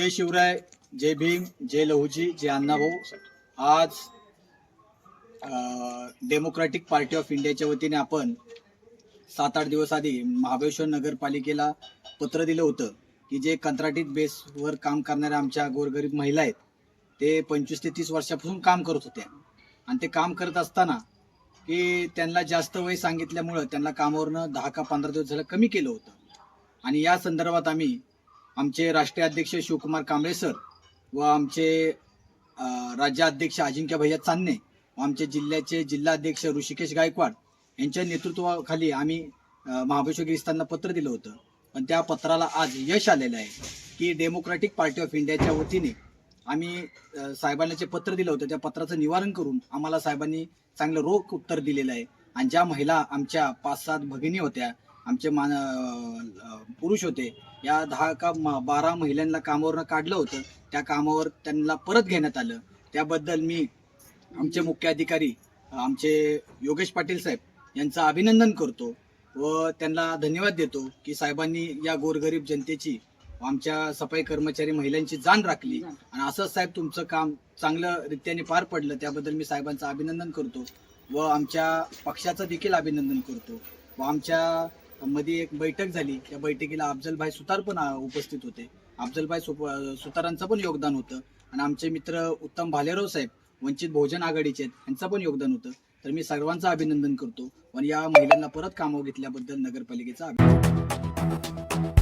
जय शिवराय जय भीम जय लहुजी जय अण्णाभाऊ. आज democratic party of इंडियाच्या वतीने आपण सात आठ दिवस आधी महाबळेश्वर नगरपालिकेला पत्र दिलं होतं की जे कंत्राटी बेसवर काम करणाऱ्या आमच्या गोरगरीब महिला आहेत ते पंचवीस ते तीस वर्षापासून काम करत होत्या. आणि ते काम करत असताना की त्यांना जास्त वय सांगितल्यामुळं त्यांना कामावरनं दहा का पंधरा दिवस झालं कमी केलं होतं. आणि या संदर्भात आम्ही आमचे राष्ट्रीय अध्यक्ष शिवकुमार कांबळे सर व आमचे राज्याध्यक्ष अजिंक्य भैया चांदणे व आमचे जिल्ह्याचे जिल्हाध्यक्ष ऋषिकेश गायकवाड यांच्या नेतृत्वाखाली आम्ही महाबळेश्वर गिरिस्तांना पत्र दिलं होतं. पण त्या पत्राला आज यश आलेलं आहे की डेमोक्रॅटिक पार्टी ऑफ इंडियाच्या वतीने आम्ही साहेबांना जे पत्र दिलं होतं त्या पत्राचं निवारण करून आम्हाला साहेबांनी चांगलं रोख उत्तर दिलेलं आहे. आणि ज्या महिला आमच्या पाच सात भगिनी होत्या आमचे मान पुरुष होते. या दहा का बारा महिलांना कामावरनं काढलं होतं. त्या कामावर त्यांना परत घेण्यात आलं. त्याबद्दल मी आमचे मुख्य अधिकारी आमचे योगेश पाटील साहेब यांचं अभिनंदन करतो व त्यांना धन्यवाद देतो की साहेबांनी या गोरगरीब जनतेची आमच्या सफाई कर्मचारी महिलांची जाण राखली. आणि असंच साहेब तुमचं काम चांगलं रित्याने पार पडलं त्याबद्दल मी साहेबांचं अभिनंदन करतो व आमच्या पक्षाचं देखील अभिनंदन करतो व आमच्या मध्ये एक बैठक झाली. त्या बैठकीला अफजलभाई सुतार पण उपस्थित होते. अफजलभाई सुप- सुतारांचं पण योगदान होतं. आणि आमचे मित्र उत्तम भालेराव साहेब वंचित बहुजन आघाडीचे आहेत यांचं पण योगदान होतं. तर मी सर्वांचं अभिनंदन करतो. आणि या महिलांना परत कामावर घेतल्याबद्दल नगरपालिकेचा अभिनंदन